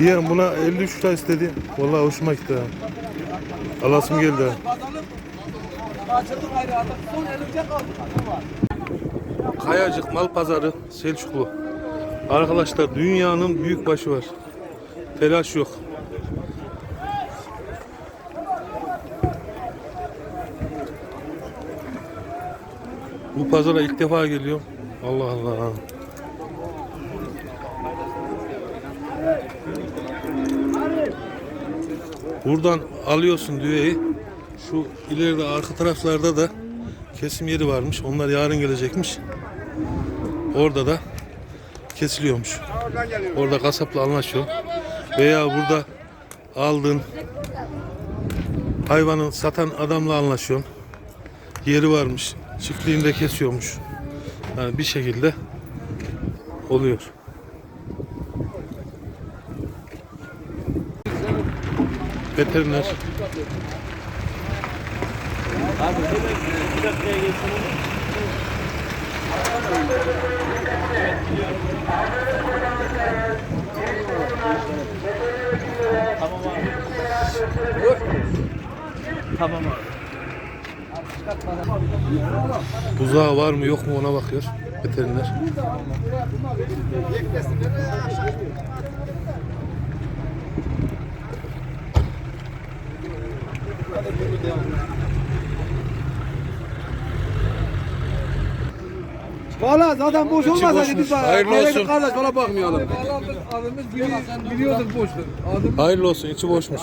Yeğen buna 53 lira istedi. Vallahi hoşuma gitti. ha. Alasım geldi. Kayacık Mal Pazarı Selçuklu. Arkadaşlar dünyanın büyük başı var. Telaş yok. Bu pazara ilk defa geliyorum. Allah Allah. Buradan alıyorsun düveyi. Şu ileride arka taraflarda da kesim yeri varmış. Onlar yarın gelecekmiş. Orada da kesiliyormuş. Orada kasapla anlaşıyor. Veya burada aldığın hayvanı satan adamla anlaşıyorsun. Yeri varmış. Çiftliğinde kesiyormuş. Yani bir şekilde oluyor. Veteriner. Tamam abi. Buzağı var mı yok mu ona bakıyor veteriner. Valla zaten boş olmasa boşmuş. biz Hayırlı Hayırlı olsun. kardeş valla bakmayalım. Adımız biliyorduk boştu. Adım Hayırlı olsun içi boşmuş.